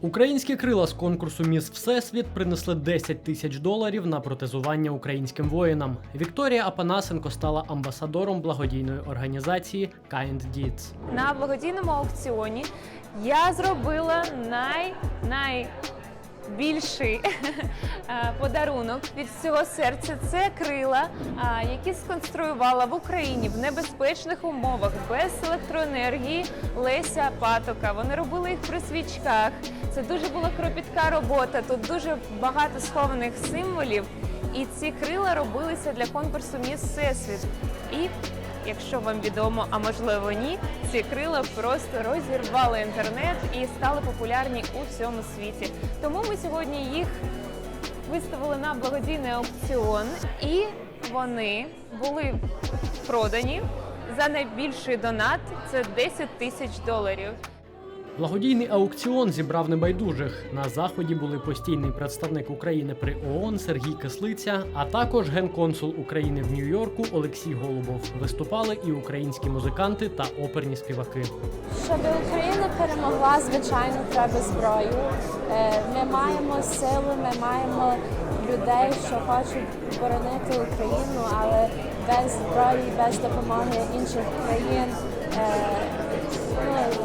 Українські крила з конкурсу Міс Всесвіт принесли 10 тисяч доларів на протезування українським воїнам. Вікторія Апанасенко стала амбасадором благодійної організації Kind Deeds. На благодійному аукціоні я зробила най, найбільший е, подарунок від всього серця. Це крила, які сконструювала в Україні в небезпечних умовах без електроенергії Леся Патока. Вони робили їх при свічках. Це дуже була кропітка робота. Тут дуже багато схованих символів. І ці крила робилися для конкурсу Міс Всесвіт. І Якщо вам відомо, а можливо ні, ці крила просто розірвали інтернет і стали популярні у всьому світі. Тому ми сьогодні їх виставили на благодійний аукціон, і вони були продані за найбільший донат це 10 тисяч доларів. Благодійний аукціон зібрав небайдужих. На заході були постійний представник України при ООН Сергій Кислиця, а також генконсул України в Нью-Йорку Олексій Голубов. Виступали і українські музиканти та оперні співаки. Щоб Україна перемогла, звичайно, треба зброю. Е, Ми маємо сили, ми маємо людей, що хочуть боронити Україну, але без зброї, без допомоги інших країн. е, ну,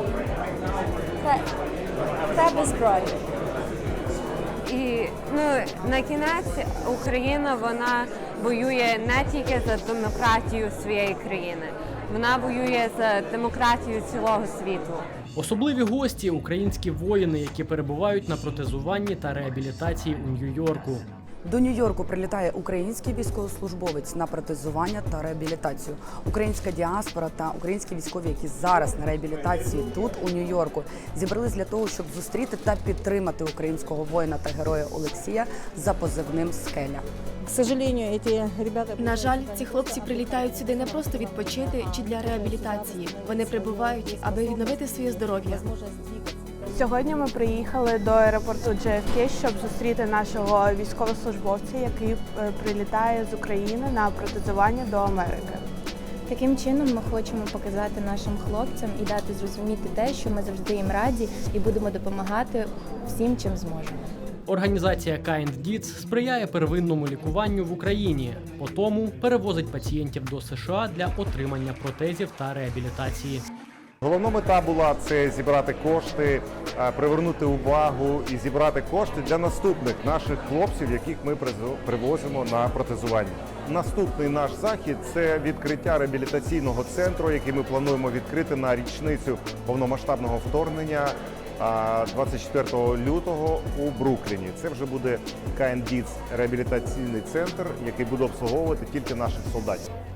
треба зброю. І ну на кінець Україна вона воює не тільки за демократію своєї країни, вона воює за демократію цілого світу. Особливі гості українські воїни, які перебувають на протезуванні та реабілітації у Нью-Йорку. До Нью-Йорку прилітає український військовослужбовець на протезування та реабілітацію. Українська діаспора та українські військові, які зараз на реабілітації тут у Нью-Йорку, зібрались для того, щоб зустріти та підтримати українського воїна та героя Олексія за позивним скеля. К сожалению, эти ребята... На жаль, ці хлопці прилітають сюди не просто відпочити чи для реабілітації. Вони прибувають, аби відновити своє здоров'я. Сьогодні ми приїхали до аеропорту JFK, щоб зустріти нашого військовослужбовця, який е, прилітає з України на протезування до Америки. Таким чином ми хочемо показати нашим хлопцям і дати зрозуміти те, що ми завжди їм раді і будемо допомагати всім, чим зможемо. Організація Kind Deeds сприяє первинному лікуванню в Україні, потому перевозить пацієнтів до США для отримання протезів та реабілітації. Головна мета була це зібрати кошти, е, привернути увагу і зібрати кошти для наступних наших хлопців, яких ми привозимо на протезування. Наступний наш захід це відкриття реабілітаційного центру, який ми плануємо відкрити на річницю повномасштабного вторгнення а, 24 лютого у Брукліні. Це вже буде Deeds реабілітаційний центр, який буде обслуговувати тільки наших солдатів.